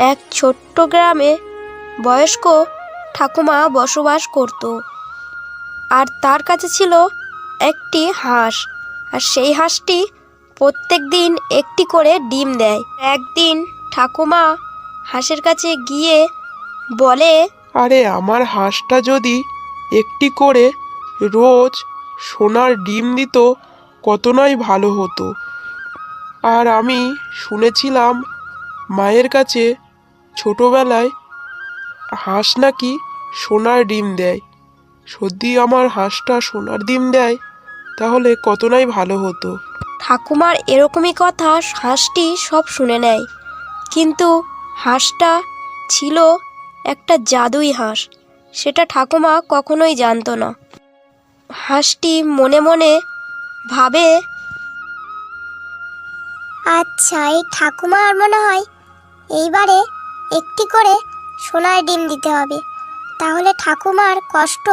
এক ছোট্ট গ্রামে বয়স্ক ঠাকুমা বসবাস করত। আর তার কাছে ছিল একটি হাঁস। আর সেই হাঁসটি প্রত্যেক দিন একটি করে ডিম দেয়। একদিন ঠাকুমা হাঁসের কাছে গিয়ে বলে, আরে, আমার হাঁসটা যদি একটি করে রোজ সোনার ডিম দিত, কত নয় ভালো হতো। আর আমি শুনেছিলাম মায়ের কাছে ছোটোবেলায় হাঁস নাকি সোনার ডিম দেয়। সত্যি আমার হাঁসটা সোনার ডিম দেয় তাহলে কত নয় ভালো হতো? ঠাকুমার এরকমই কথা হাঁসটি সব শুনে নেয়। কিন্তু হাঁসটা ছিল একটা জাদুই হাঁস সেটা ঠাকুমা কখনোই জানতো না। হাঁসটি মনে মনে ভাবে আচ্ছা এই ঠাকুমার মনে হয় এইবারে একটি করে সোনার ডিম দিতে হবে। তাহলে ঠাকুমার কষ্ট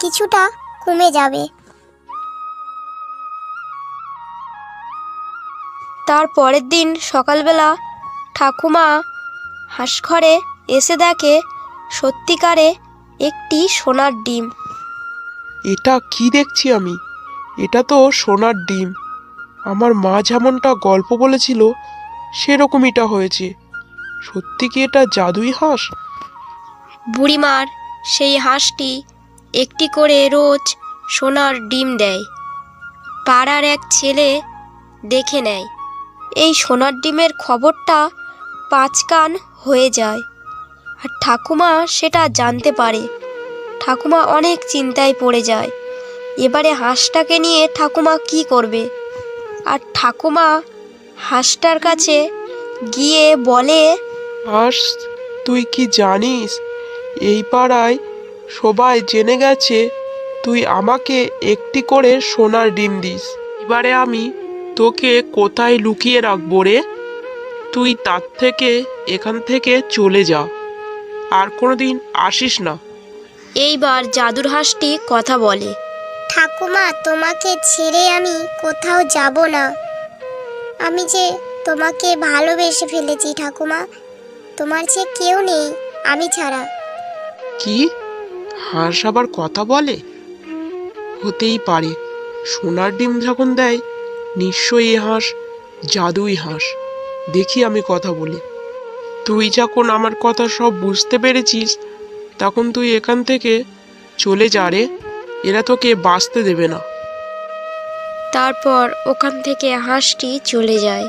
কিছুটা কমে যাবে। তার পরের দিন সকালবেলা ঠাকুমা হাঁসঘরে এসে দেখে সত্যিকারে একটি সোনার ডিম। এটা কি দেখছি আমি? এটা তো সোনার ডিম। আমার মা যেমনটা গল্প বলেছিল সেরকমইটা হয়েছে। সত্যি কি এটা জাদুই হাঁস? বুড়িমার সেই হাঁসটি একটি করে রোজ সোনার ডিম দেয়। পাড়ার এক ছেলে দেখে নেয়, এই সোনার ডিমের খবরটা পাঁচকান হয়ে যায়। আর ঠাকুমা সেটা জানতে পারে। ঠাকুমা অনেক চিন্তায় পড়ে যায়, এবারে হাঁসটাকে নিয়ে ঠাকুমা কি করবে? আর ঠাকুমা হাঁসটার কাছে গিয়ে বলে হাঁস তুই কি জানিস? এই পাড়ায় সবাই জেনে গেছে তুই আমাকে একটি করে সোনার ডিম দিস। এবারে আমি তোকে কোথায় লুকিয়ে রাখব রে? তুই তার থেকে এখান থেকে চলে যা আর কোনোদিন আসিস না। এইবার জাদুর হাঁসটি কথা বলে ঠাকুমা তোমাকে ছেড়ে আমি কোথাও যাব না। আমি যে তোমাকে ভালোবেসে ফেলেছি ঠাকুমা তোমার যে কেউ নেই আমি ছাড়া। কি? হাঁস আবার কথা বলে? হতেই পারে। সোনার ডিম যখন দেয় নিশ্চয়ই এ হাঁস জাদুই হাঁস। দেখি আমি কথা বলি। তুই যখন আমার কথা সব বুঝতে পেরেছিস তখন তুই এখান থেকে চলে যা রে। এরা তোকে বাঁচতে দেবে না। তারপর ওখান থেকে হাঁসটি চলে যায়।